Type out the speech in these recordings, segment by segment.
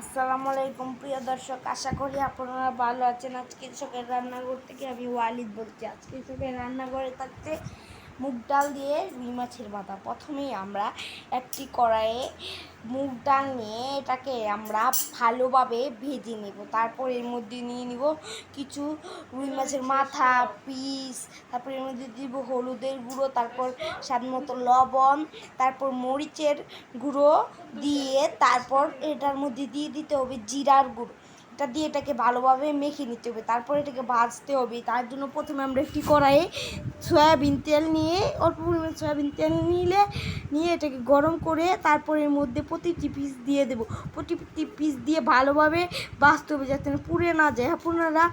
আসসালামু আলাইকুম, প্রিয় দর্শক, আশা করি আপনারা ভালো আছেন। আজকে সকালে রান্নাঘর থেকে আমি ওয়ালিদ বলছি। আজকে সকালে রান্নাঘরে থাকতে মুগ ডাল দিয়ে রুই মাছের মাথা প্রথমেই আমরা একটি কড়াইয়ে মুগ ডাল নিয়ে এটাকে আমরা ভালোভাবে ভেজে নেব। তারপর এর মধ্যে নিয়ে নিব কিছু রুই মাছের মাথা, পিস, তারপর এর মধ্যে দিব হলুদের গুঁড়ো, তারপর স্বাদ মতো লবণ, তারপর মরিচের গুঁড়ো দিয়ে তারপর এটার মধ্যে দিয়ে দিতে হবে জিরার গুঁড়ো। এটা দিয়ে এটাকে ভালোভাবে মেখে নিতে হবে। তারপর এটাকে ভাজতে হবে। তার জন্য প্রথমে আমরা একটি কড়াইয়ে সয়াবিন তেল নিয়ে, অল্প পরিমাণ সয়াবিন তেল নিলে, নিয়ে এটাকে গরম করে তারপর এর মধ্যে প্রতিটি পিস দিয়ে দেবো। প্রতিটি পিস দিয়ে ভালোভাবে ভাজতে হবে যাতে পুড়ে না যায়। আপনারা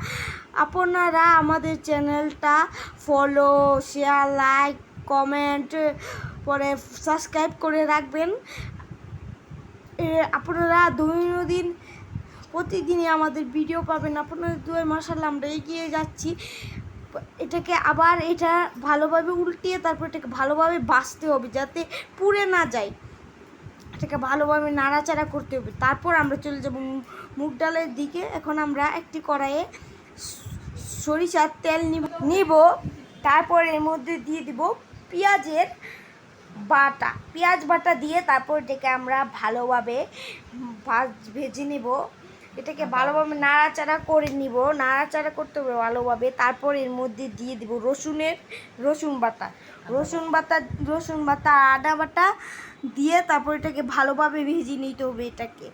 আপনারা আমাদের চ্যানেলটা ফলো শেয়ার লাইক কমেন্ট পরে সাবস্ক্রাইব করে রাখবেন। আপনারা দৈনন্দিন প্রতিদিনই আমাদের ভিডিও পাবেন। আপনাদের দুয়ে মাসাল্লাহ আমরা এগিয়ে যাচ্ছি। এটাকে আবার এটা ভালোভাবে উল্টিয়ে, তারপর এটাকে ভালোভাবে বাছতে হবে যাতে পুড়ে না যায়। এটাকে ভালোভাবে নাড়াচাড়া করতে হবে। তারপর আমরা চলে যাব মুগ ডালের দিকে। এখন আমরা একটি কড়াইয়ে সরিষার তেল নিব তারপর এর মধ্যে দিয়ে দিব পেঁয়াজের বাটা। পেঁয়াজ বাটা দিয়ে তারপর এটাকে আমরা ভালোভাবে ভেজে নেব। এটাকে ভালোভাবে নাড়াচাড়া করে নিব। নাড়াচাড়া করতে হবে ভালোভাবে। তারপর এর মধ্যে দিয়ে দিব রসুনের রসুন বাটা। রসুন বাটা রসুন বাটা, আদা বাটা দিয়ে তারপর এটাকে ভালোভাবে ভেজে নিতে হবে এটাকে।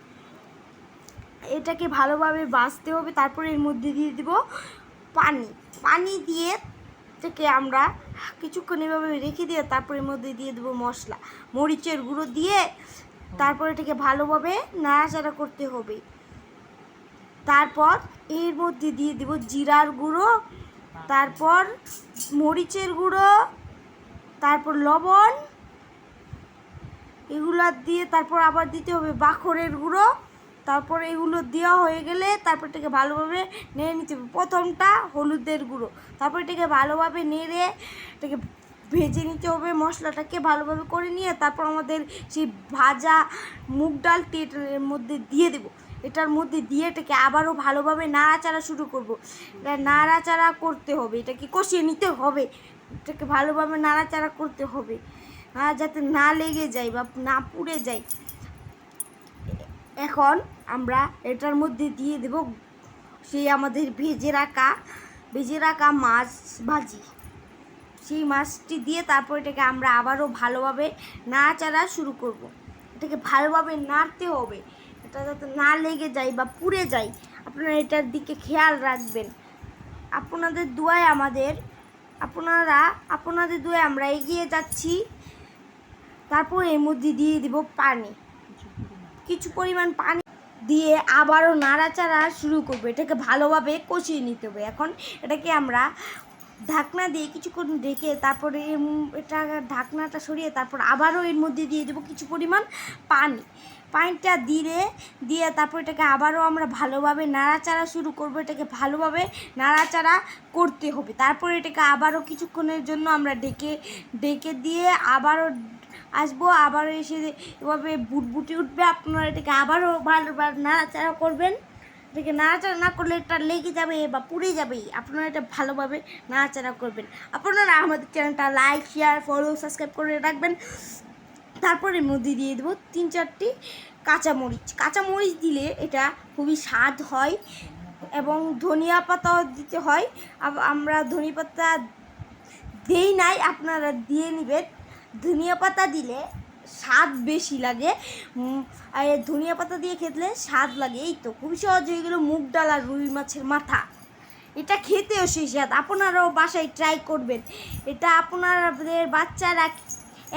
এটাকে ভালোভাবে বাছতে হবে। তারপর এর মধ্যে দিয়ে দিব পানি। পানি দিয়ে থেকে আমরা কিছুক্ষণ এভাবে রেখে দিয়ে তারপর এর মধ্যে দিয়ে দেবো মশলা। মরিচের গুঁড়ো দিয়ে তারপর এটাকে ভালোভাবে নাড়াচাড়া করতে হবে। তারপর এর মধ্যে দিয়ে দিব জিরার গুঁড়ো, তারপর মরিচের গুঁড়ো, তারপর লবণ, এগুলো দিয়ে তারপর আবার দিতে হবে বাখরের গুঁড়ো। তারপর এগুলো দেওয়া হয়ে গেলে তারপর এটাকে ভালোভাবে নেড়ে নিতে হবে। প্রথমটা হলুদের গুঁড়ো, তারপর এটাকে ভালোভাবে নেড়ে এটাকে ভেজে নিতে হবে মশলাটাকে ভালোভাবে করে নিয়ে তারপর আমাদের সেই ভাজা মুগ ডাল টেটের মধ্যে দিয়ে দেবো। এটার মধ্যে দিয়ে এটাকে আবারও ভালোভাবে নাড়াচাড়া শুরু করব। এটা নাড়াচাড়া করতে হবে, এটাকে কষিয়ে নিতে হবে। এটাকে ভালোভাবে নাড়াচাড়া করতে হবে যাতে না লেগে যায় বা না পুড়ে যায়। এখন আমরা এটার মধ্যে দিয়ে দেব সেই আমাদের ভেজে রাখা ভেজে রাখা মাছ ভাজি। সেই মাছটি দিয়ে তারপর এটাকে আমরা আবারও ভালোভাবে নাড়াচাড়া শুরু করব। এটাকে ভালোভাবে নাড়তে হবে। এটা যাতে না লেগে যায় বা পুড়ে যায়, আপনারা এটার দিকে খেয়াল রাখবেন। আপনাদের দুয়ায় আমাদের, আপনারা, আপনাদের দুয়ায় আমরা এগিয়ে যাচ্ছি। তারপর এর মধ্যে দিয়ে দিব পানি। কিছু পরিমাণ পানি দিয়ে আবারও নাড়াচাড়া শুরু করব। এটাকে ভালোভাবে কষিয়ে নিতে হবে। এখন এটাকে আমরা ঢাকনা দিয়ে কিছুক্ষণ ঢেকে তারপরে এটা ঢাকনাটা সরিয়ে তারপর আবারও এর মধ্যে দিয়ে দেবো কিছু পরিমাণ পানি। পানিটা দিয়ে দিয়ে তারপর এটাকে আবারও আমরা ভালোভাবে নাড়াচাড়া শুরু করব, এটাকে ভালোভাবে নাড়াচাড়া করতে হবে। তারপর এটাকে আবারও কিছুক্ষণের জন্য আমরা ডেকে ডেকে দিয়ে আবারও আসব, আবারও এসে এভাবে বুটবুটি উঠবে, আপনারা এটাকে আবারও ভালোভাবে নাড়াচাড়া করবেন। এটাকে নাড়াচাড়া না করলে এটা লেগে যাবে বা পুড়ে যাবে, আপনারা এটা ভালোভাবে নাড়াচাড়া করবেন। আপনারা আমাদের চ্যানেলটা লাইক শেয়ার ফলো সাবস্ক্রাইব করে রাখবেন। তারপরে মধ্যে দিয়ে দেবো তিন চারটি কাঁচামরিচ। কাঁচামরিচ দিলে এটা খুবই স্বাদ হয় এবং ধনিয়া পাতাও দিতে হয়। আমরা ধনিয়া পাতা দেই নাই, আপনারা দিয়ে নেবেন। ধনিয়া পাতা দিলে স্বাদ বেশি লাগে। আর ধনিয়া পাতা দিয়ে খেতলে স্বাদ লাগে। এই তো, খুবই সহজ হয়ে গেলো মুগ ডাল আর রুই মাছের মাথা। এটা খেতেও সেই স্বাদ। আপনারাও বাসায় ট্রাই করবেন। এটা আপনাদের বাচ্চারা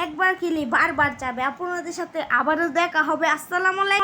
একবার খেলে বারবার যাবে আপনাদের সাথে আবারও দেখা হবে। আসসালামু আলাইকুম।